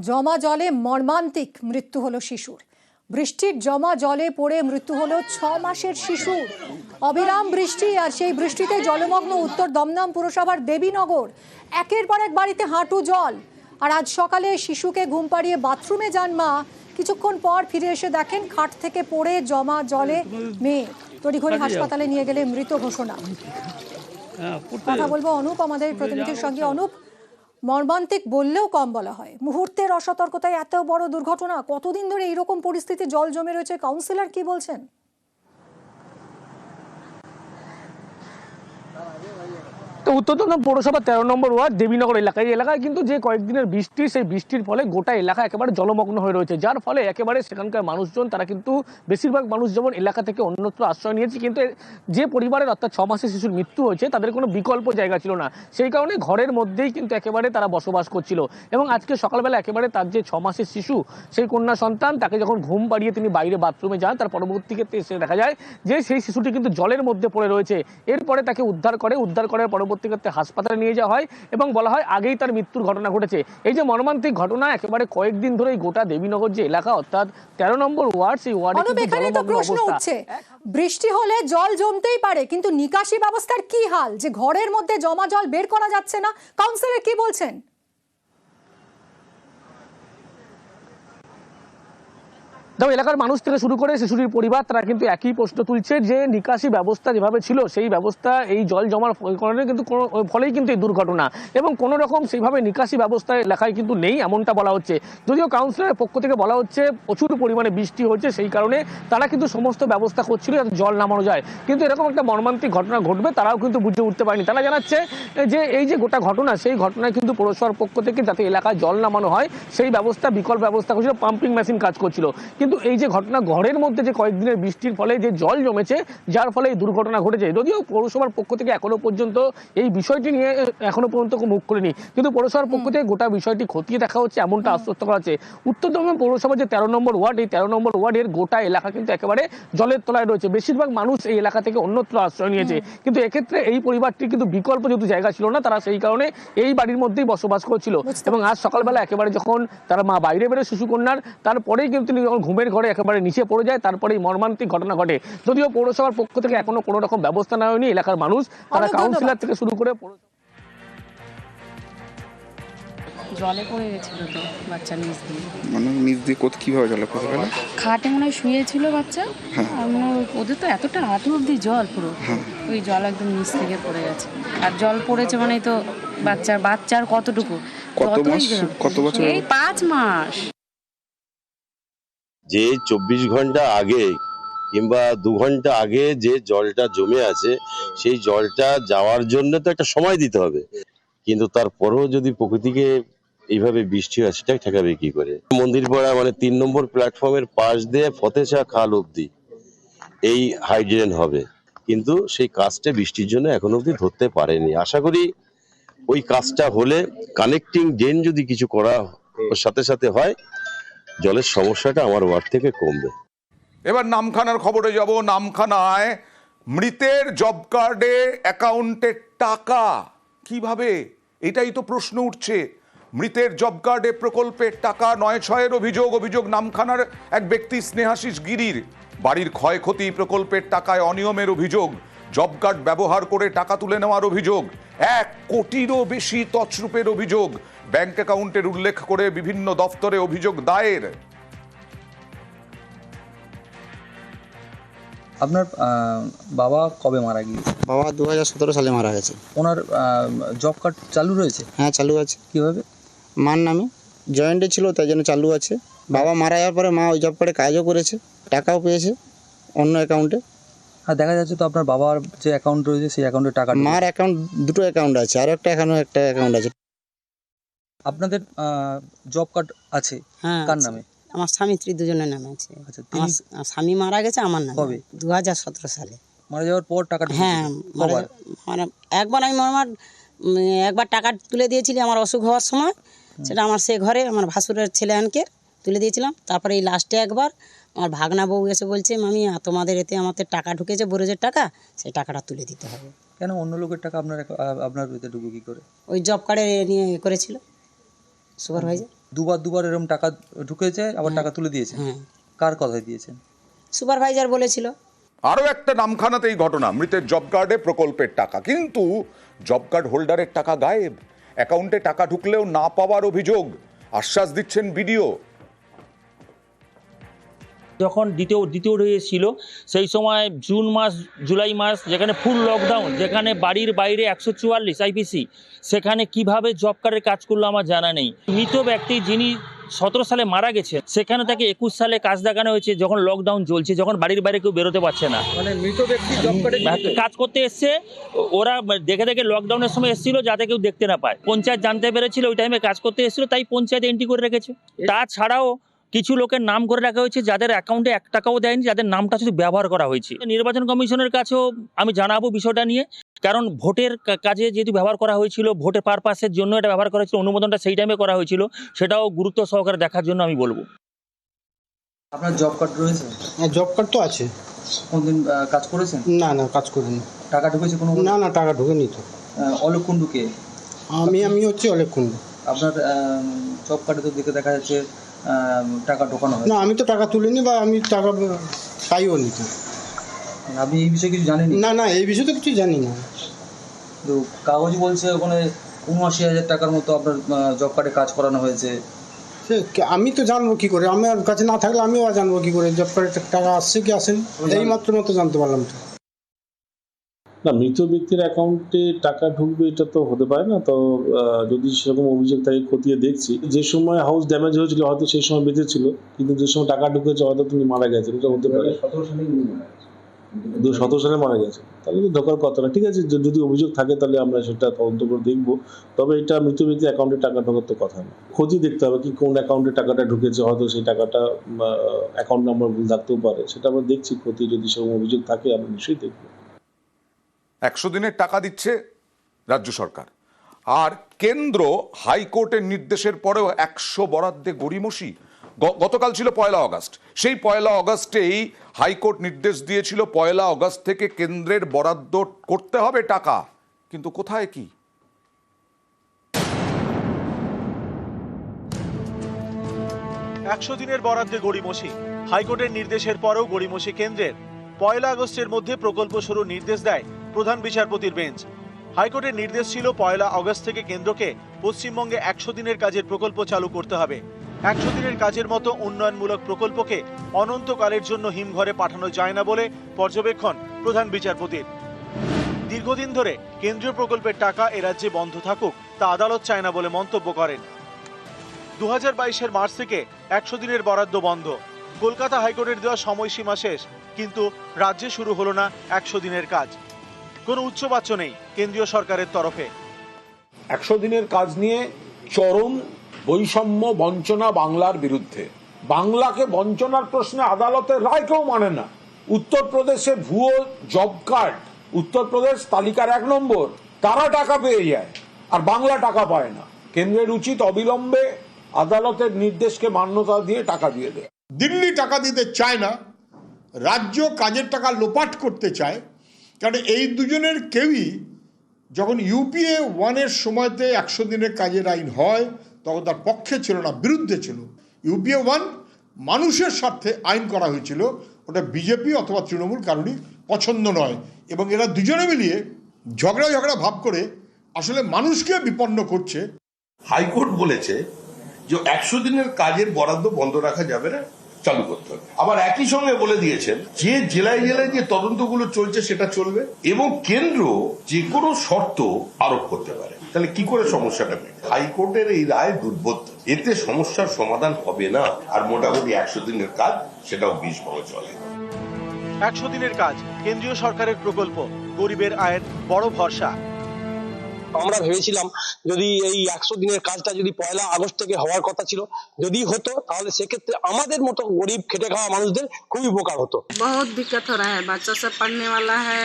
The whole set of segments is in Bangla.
জমা জলে মর্মান্তিক মৃত্যু হলো শিশুর। বৃষ্টির জমা জলে পড়ে মৃত্যু হলো ছ মাসের শিশুর। অবিরাম বৃষ্টি আর সেই বৃষ্টিতে জলমগ্ন উত্তর দমদম পুরসভার দেবীনগর। একের পর এক বাড়িতে হাঁটু জল। আর আজ সকালে শিশুকে ঘুম পাড়িয়ে বাথরুমে যান মা। কিছুক্ষণ পর ফিরে এসে দেখেন খাট থেকে পড়ে জমা জলে মেয়ে। তড়িঘড়ি হাসপাতালে নিয়ে গেলে মৃত ঘোষণা। কথা বলব অনুপ আমাদের প্রতিনিধির সঙ্গে। অনুপ মর্মান্তিক বললেও কম বলা হয়। মুহূর্তের অসতর্কতায় এত বড় দুর্ঘটনা। কতদিন ধরে এইরকম পরিস্থিতি জল জমে রয়েছে? কাউন্সিলর কি বলছেন? উত্তর পৌরসভা তেরো নম্বর ওয়ার্ড দেবীনগর এলাকা। এই এলাকায় কিন্তু যে কয়েকদিনের বৃষ্টি, সেই বৃষ্টির ফলে গোটা এলাকা একেবারে জলমগ্ন হয়ে রয়েছে। যার ফলে একেবারে সেখানকার মানুষজন, তারা কিন্তু বেশিরভাগ মানুষ যেমন এলাকা থেকে অন্যত্র আশ্রয় নিয়েছে, কিন্তু যে পরিবারের অর্থাৎ ছ মাসের শিশুর মৃত্যু হয়েছে, তাদের কোনো বিকল্প জায়গা ছিল না। সেই কারণে ঘরের মধ্যেই কিন্তু একেবারে তারা বসবাস করছিল। এবং আজকে সকালবেলা একেবারে তার যে ছ মাসের শিশু, সেই কন্যা সন্তান, তাকে যখন ঘুম পাড়িয়ে তিনি বাইরে বাথরুমে যান, তার পরবর্তী ক্ষেত্রে এসে দেখা যায় যে সেই শিশুটি কিন্তু জলের মধ্যে পড়ে রয়েছে। এরপরে তাকে উদ্ধার করে, উদ্ধার করার পরবর্তী ক্ষেত্রে হাসপাতালে নিয়ে যাওয়া হয় এবং বলা হয় আগেই তার মৃত্যুর ঘটনা ঘটেছে। এই যে মর্মান্তিক ঘটনা একেবারে কয়েকদিন ধরেই গোটা দেবীনগর যে এলাকা অর্থাৎ তেরো নম্বর ওয়ার্ড সেই ওয়ার্ডে প্রশ্ন উঠছে। বৃষ্টি হলে জল জমতেই পারে কিন্তু নিকাশি ব্যবস্থার কি হাল? যে ঘরের মধ্যে জমা জল বের করা যাচ্ছে না কাউন্সিলর কি বলছেন? দেখো, এলাকার মানুষ থেকে শুরু করে শিশুটির পরিবার, তারা কিন্তু একই প্রশ্ন তুলছে যে নিকাশি ব্যবস্থা যেভাবে ছিল, সেই ব্যবস্থা, এই জল জমার কারণে কিন্তু কোনো ফলেই কিন্তু এই দুর্ঘটনা। এবং কোনো রকম সেইভাবে নিকাশি ব্যবস্থা এলাকায় কিন্তু নেই, এমনটা বলা হচ্ছে। যদিও কাউন্সিলরের পক্ষ থেকে বলা হচ্ছে, প্রচুর পরিমাণে বৃষ্টি হচ্ছে, সেই কারণে তারা কিন্তু সমস্ত ব্যবস্থা করছিল যাতে জল নামানো যায়। কিন্তু এরকম একটা মর্মান্তিক ঘটনা ঘটবে, তারাও কিন্তু বুঝে উঠতে পারেনি। তারা জানাচ্ছে যে এই যে গোটা ঘটনা, সেই ঘটনায় কিন্তু পৌরসভার পক্ষ থেকে যাতে এলাকায় জল নামানো হয়, সেই ব্যবস্থা, বিকল্প ব্যবস্থা করছিল পাম্পিং মেশিন কাজ করছিল। কিন্তু এই যে ঘটনা ঘরের মধ্যে যে কয়েকদিনের বৃষ্টির ফলে যে জল জমেছে যার ফলে এই দুর্ঘটনা ঘটেছে। যদিও পৌরসভার পক্ষ থেকে এখনও পর্যন্ত এই বিষয়টি নিয়ে এখনও পর্যন্ত মুখ করেনি কিন্তু পৌরসভার পক্ষ থেকে গোটা বিষয়টি খতিয়ে দেখা হচ্ছে এমনটা আশ্বস্ত করা হচ্ছে। উত্তর দমদম পৌরসভার যে তেরো নম্বর ওয়ার্ড এই তেরো নম্বর ওয়ার্ডের গোটা এলাকা কিন্তু একেবারে জলের তলায় রয়েছে। বেশিরভাগ মানুষ এই এলাকা থেকে অন্যত্র আশ্রয় নিয়েছে। কিন্তু এক্ষেত্রে এই পরিবারটির কিন্তু বিকল্প যেহেতু জায়গা ছিল না তারা সেই কারণে এই বাড়ির মধ্যেই বসবাস করছিল। এবং আজ সকালবেলা একেবারে যখন তারা মা বাইরে বেরো শিশুকন্যার তারপরেই কিন্তু তিনি যখন ঘুমের ঘরে একেবারে নিচে পড়ে যায় তারপরেই মর্মান্তিক ঘটনা ঘটে। যদিও পৌরসভার পক্ষ থেকে এখনও কোনো রকম ব্যবস্থা নেওয়া হয়নি এলাকার মানুষ তারা কাউন্সিলর থেকে শুরু করে জলে পড়ে গেছিল তো বাচ্চা নিচ দিয়ে। মানে নিচ দিয়ে কোথা কীভাবে জলে পড়ে গেল? খাটে মনে হয় শুয়েছিল বাচ্চা। আর মনে ওদের তো এতটা হাঁটু অব্দি জল পুরো। ওই জল একদম নিচ থেকে পড়ে গেছে। আর জল পড়েছে মানেই তো বাচ্চার বাচ্চার কতটুকু? কত মাস? কত বছর এই পাঁচ মাস। যে চব্বিশ ঘণ্টা আগে কিংবা দু ঘণ্টা আগে যে জলটা জমে আছে, সেই জলটা যাওয়ার জন্য তো একটা সময় দিতে হবে। কিন্তু তারপরেও যদি প্রকৃতিকে এইভাবে বৃষ্টি হয় সেটা ঠেকাবে কি করে? মন্দির মানে তিন নম্বর প্ল্যাটফর্মের পাশ দিয়ে ফতেশা খাল অব্দি এই হাইড্রেন হবে। কিন্তু সেই কাজটা বৃষ্টির জন্য এখন অব্দি ধরতে পারেনি। আশা করি ওই কাজটা হলে কানেক্টিং ড্রেন যদি কিছু করা সাথে সাথে হয় জলের সমস্যাটা আমার ওয়ার্ড থেকে কমবে। এবার নামখানার খবরে যাব, নামখানায় মৃতের জব কার্ডে অ্যাকাউন্টে টাকা। কীভাবে? এটাই তো প্রশ্ন উঠছে। মৃতের জব কার্ডে প্রকল্পের টাকা নয় ছয়ের অভিযোগ অভিযোগ নামখানার এক ব্যক্তি স্নেহাশিস গিরির। বাড়ির ক্ষয়ক্ষতি প্রকল্পের টাকায় অনিয়মের অভিযোগ। জব কার্ড ব্যবহার করে টাকা তুলে নেওয়ার অভিযোগ। এক কোটিরও বেশি তছরূপের অভিযোগ। ব্যাংক অ্যাকাউন্টের উল্লেখ করে বিভিন্ন দফতরে অভিযোগ দায়ের। আপনার বাবা কবে মারা গিয়েছে? বাবা দু হাজার সতেরো সালে মারা গেছে। ওনার জব কার্ড চালু রয়েছে? হ্যাঁ চালু আছে। কীভাবে? মার নামে। জয়েন্টে ছিল তাই জন্য চালু আছে। বাবা মারা যাওয়ার পরে মা ওই জব কার্ডে কাজও করেছে টাকাও পেয়েছে অন্য অ্যাকাউন্টে। হ্যাঁ দেখা যাচ্ছে তো আপনার বাবার যে অ্যাকাউন্ট রয়েছে সেই অ্যাকাউন্টে টাকা। মার অ্যাকাউন্ট দুটো অ্যাকাউন্ট আছে আর একটা এখানেও একটা অ্যাকাউন্ট আছে। আপনাদের জব কার্ড আছে? হ্যাঁ কার নামে? আমার স্বামী স্ত্রী দুজনের নামে আছে। আচ্ছা তিনি স্বামী মারা গেছে আমার নামে। কবে? দু হাজার সতেরো সালে। মারা যাওয়ার পর টাকা হ্যাঁ মানে একবার আমি আমার একবার টাকা তুলে দিয়েছিলি আমার অসুখ হওয়ার সময়। সেটা আমার সে ঘরে আমার ভাসুরের ছেলে আনকে তুলে দিয়েছিলাম। তারপরে এই লাস্টে একবার আমার ভাগনা বউ এসে বলছে মামি তোমাদের এতে আমাদের টাকা ঢুকেছে বরজের টাকা সেই টাকাটা তুলে দিতে হবে। কেন অন্য লোকের টাকা আপনার আপনার এতে ঢুকে কি করে? ওই জব কার্ডে নিয়ে এ করেছিল সুপারভাইজার দুবার দুবার এরকম টাকা ঢুকেছে আবার টাকা তুলে দিয়েছে? হ্যাঁ। কার কথায় দিয়েছেন? সুপারভাইজার বলেছিল। আরও একটা নামখানাতে এই ঘটনা মৃতের জব কার্ডে প্রকল্পের টাকা। কিন্তু জব কার্ড হোল্ডারের টাকা গায়েব অ্যাকাউন্টে টাকা ঢুকলেও না পাওয়ার অভিযোগ আশ্বাস দিচ্ছেন বিডিও। যখন দ্বিতীয় দ্বিতীয় ডোজ ছিল সেই সময় জুন মাস জুলাই মাস যেখানে ফুল লকডাউন যেখানে বাড়ির বাইরে একশো চুয়াল্লিশ আইপিসি সেখানে কীভাবে জব কার্ডের কাজ করল আমার জানা নেই। মৃত ব্যক্তি যিনি সতেরো সালে মারা গেছে সেখানে তাকে একুশ সালে কাজ দেখানো হয়েছে যখন লকডাউন চলছে যখন বাড়ির বাইরে কেউ বেরোতে পারছে না। মানে মৃত ব্যক্তি জব কার্ডে কাজ করতে এসছে ওরা দেখে দেখে লকডাউনের সময় এসেছিল যাতে কেউ দেখতে না পায়। পঞ্চায়েত জানতে পেরেছিল ওই টাইমে কাজ করতে এসেছিল তাই পঞ্চায়েত এন্ট্রি করে রেখেছে। তাছাড়াও কিছু লোকের নাম করে রাখা হয়েছে যাদের অ্যাকাউন্টে এক টাকাও দেয়নি যাদের নামটা শুধু ব্যবহার করা হয়েছে। নির্বাচন কমিশনের কাছেও আমি জানাব বিষয়টা নিয়ে কারণ ভোটের কাজে যেহেতু ব্যবহার করা হয়েছিল ভোটের পারপাসের জন্য এটা ব্যবহার করা হয়েছিল অনুমোদনটা সেই টাইমে করা হয়েছিল সেটাও গুরুত্ব সহকারে দেখার জন্য আমি বলব। আপনার জব কার্ড রয়েছে? হ্যাঁ জব কার্ড তো আছে। কোনদিন কাজ করেছেন? না না কাজ করিনি। টাকা ঢুকেছে কোনো না না টাকা ঢুকেনি তো। অলোক কুণ্ডুকে? আমি আমি হচ্ছে অনেক কুণ্ডু। আপনার জব কার্ডে তো দেখে দেখা যাচ্ছে টাকা ঢোকানো হয় না আমি তো টাকা তুলিনি বা আমি টাকা পাইও নি আপনি এই বিষয়ে কিছু জানেন না না এই বিষয়ে তো কিছু জানি না। তো কাগজ বলছে ওখানে উনআশি হাজার টাকার মতো আপনার জব কার্ডে কাজ করানো হয়েছে। আমি তো জানব কি করে? আমার কাছে না থাকলে আমিও আর জানব কি করে? জব কার্ডে টাকা আসছে কি আসেনি? এই মাত্র মতো জানতে পারলাম তো। না মৃত ব্যক্তির অ্যাকাউন্টে টাকা ঢুকবে এটা তো হতে পারে না। তো যদি সেরকম অভিযোগ থাকে খতিয়ে দেখছি যে সময় হাউস ড্যামেজ হয়েছিল হয়তো সেই সময় বেঁচে ছিল কিন্তু যে সময় টাকা ঢুকেছে হয়তো তিনি মারা গেছেন এটা হতে পারে। দু সতেরো সালে মারা গেছে তাহলে তো ঢোকার কথা না। ঠিক আছে যদি অভিযোগ থাকে তাহলে আমরা সেটা তদন্ত করে দেখব। তবে এটা মৃত ব্যক্তির অ্যাকাউন্টে টাকা ঢোকার তো কথা না। খতিয়ে দেখতে হবে কি কোন অ্যাকাউন্টে টাকাটা ঢুকেছে হয়তো সেই টাকাটা অ্যাকাউন্ট নাম্বার ভুল থাকতেও পারে। সেটা আমরা দেখছি ক্ষতি যদি সেরকম অভিযোগ থাকে আমরা নিশ্চয়ই দেখব। একশো দিনের টাকা দিচ্ছে রাজ্য সরকার। আর কেন্দ্র হাইকোর্টের নির্দেশের পরেও একশো বরাদ্দে গড়িমসি। গতকাল ছিল পয়লা অগস্ট। সেই পয়লা অগস্টেই হাইকোর্ট নির্দেশ দিয়েছিল পয়লা অগস্ট থেকে কেন্দ্রের বরাদ্দ করতে হবে টাকা। কিন্তু কোথায় কি? একশো দিনের বরাদ্দে গড়িমসি। হাইকোর্টের নির্দেশের পরেও গড়িমসি কেন্দ্রের। পয়লা আগস্টের মধ্যে প্রকল্প শুরুর নির্দেশ দেয় প্রধান বিচারপতির বেঞ্চ। হাইকোর্টের নির্দেশ ছিল পয়লা অগস্ট থেকে কেন্দ্রকে পশ্চিমবঙ্গে একশো দিনের কাজের প্রকল্প চালু করতে হবে। একশো দিনের কাজের মতো উন্নয়নমূলক প্রকল্পকে অনন্তকালের জন্য হিমঘরে পাঠানো যায় না বলে পর্যবেক্ষণ প্রধান বিচারপতির। দীর্ঘদিন ধরে কেন্দ্রীয় প্রকল্পের টাকা এ রাজ্যে বন্ধ থাকুক, তা আদালত চায় না বলে মন্তব্য করেন। দু হাজার মার্চ থেকে একশো দিনের বরাদ্দ বন্ধ। কলকাতা হাইকোর্টের দেওয়া সময়সীমা শেষ, কিন্তু রাজ্যে শুরু হলো না একশো দিনের কাজ। কোনো উচ্চবাচ্য নেই কেন্দ্রীয় সরকারের তরফে। একশো দিনের কাজ নিয়ে চরম বৈষম্য বঞ্চনা বাংলার বিরুদ্ধে। বাংলাকে বঞ্চনার প্রশ্নে আদালতের রায় কেউ মানে না। উত্তরপ্রদেশে ভুয়ো জব কার্ড উত্তরপ্রদেশ তালিকার এক নম্বর। তারা টাকা পেয়ে যায় আর বাংলা টাকা পায় না। কেন্দ্রের উচিত অবিলম্বে আদালতের নির্দেশকে মান্যতা দিয়ে টাকা দিয়ে দেয় দিল্লি টাকা দিতে চায় না রাজ্য কাজের টাকা লোপাট করতে চায় কারণ এই দুজনের কেউই যখন ইউপিএ ওয়ানের সময়তে একশো দিনের কাজের আইন হয়, তখন তার পক্ষে ছিল না, বিরুদ্ধে ছিল। ইউপিএ ওয়ান মানুষের স্বার্থে আইন করা হয়েছিল, ওটা বিজেপি অথবা তৃণমূল কারণই পছন্দ নয়। এবং এরা দুজনে মিলিয়ে ঝগড়া ঝগড়া ভাব করে আসলে মানুষকে বিপন্ন করছে। হাইকোর্ট বলেছে যে একশো দিনের কাজের বরাদ্দ বন্ধ রাখা যাবে না। চালু করতে হবে। আবার একই সঙ্গে বলে দিয়েছেন, যে জেলায় জেলায় যে তদন্তগুলো চলছে সেটা চলবে এবং কেন্দ্র যে কোনো শর্ত আরোপ করতে পারে। তাহলে কি করে সমস্যাটা মেটে? হাইকোর্টের এই রায় দুর্বোধ্য। এতে সমস্যার সমাধান হবে না, আর মোটামুটি একশো দিনের কাজ, সেটাও বিষ ভাবে চলে। একশো দিনের কাজ, কেন্দ্রীয় সরকারের প্রকল্প, গরিবের আয়ের বড় ভরসা। আমরা ভেবেছিলাম যদি এই একশো দিনের কাজটা যদি পয়লা আগস্ট থেকে হওয়ার কথা ছিল যদি হতো তাহলে সেক্ষেত্রে আমাদের মতো গরিব খেটে খাওয়া মানুষদের খুবই উপকার হতো बहुत दिक्कत हो रहा है बच्चा सब पढ़ने वाला है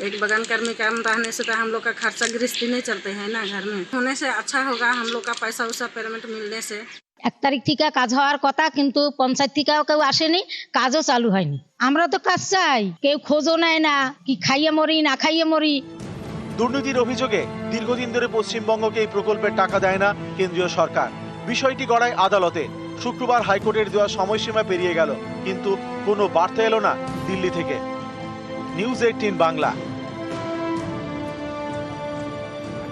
एक बगान कर्मी काम रहने से तो हम लोग का खर्चा गृहस्थी नहीं चलते हैं ना घर में होने से अच्छा होगा हम लोग का पैसा वैसा पेमेंट मिलने से এক তারিখ থেকে কাজ হওয়ার কথা কিন্তু পঞ্চায়েত থেকেও কেউ আসেনি কাজও চালু হয়নি আমরা তো কাজ চাই কেউ খোঁজও নেয় না কি খাইয়ে মরি না খাইয়ে মরি দুর্নীতির অভিযোগে দীর্ঘদিন ধরে পশ্চিমবঙ্গকে এই প্রকল্পের টাকা দেয় না কেন্দ্রীয় সরকার। বিষয়টি গড়ায় আদালতে। শুক্রবার হাইকোর্টের দেওয়া সময়সীমা পেরিয়ে গেল, কিন্তু কোনো বার্তা এলো না দিল্লি থেকে। News eighteen Bangla.